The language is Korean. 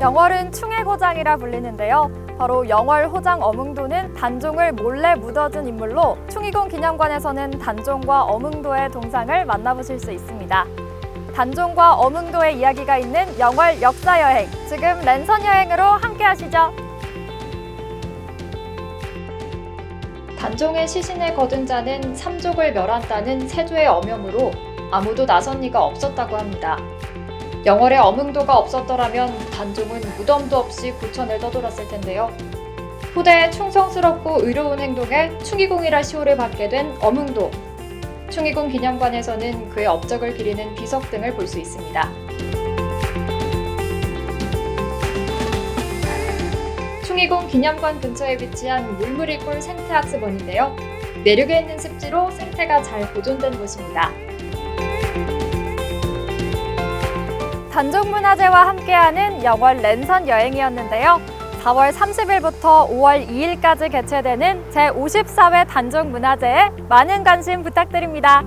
영월은 충해고장이라 불리는데요. 바로 영월 호장 어문도는 단종을 몰래 묻어준 인물로 충의공 기념관에서는 단종과 어문도의 동상을 만나보실 수 있습니다. 단종과 어문도의 이야기가 있는 영월 역사 여행, 지금 랜선 여행으로 함께 하시죠. 단종의 시신을 거둔 자는 삼족을 멸한다는 세조의 어명으로 아무도 나선 이가 없었다고 합니다. 영월에 어문도가 없었더라면 단종은 무덤도 없이 구천을 떠돌았을 텐데요. 후대에 충성스럽고 의로운 행동에 충의공이라 시호를 받게 된 어문도. 충의공 기념관에서는 그의 업적을 기리는 비석 등을 볼 수 있습니다. 충의공 기념관 근처에 위치한 물무리골 생태학습원인데요. 내륙에 있는 습지로 생태가 잘 보존된 곳입니다. 단종문화재와 함께하는 영월 랜선 여행이었는데요. 4월 30일부터 5월 2일까지 개최되는 제54회 단종문화제에 많은 관심 부탁드립니다.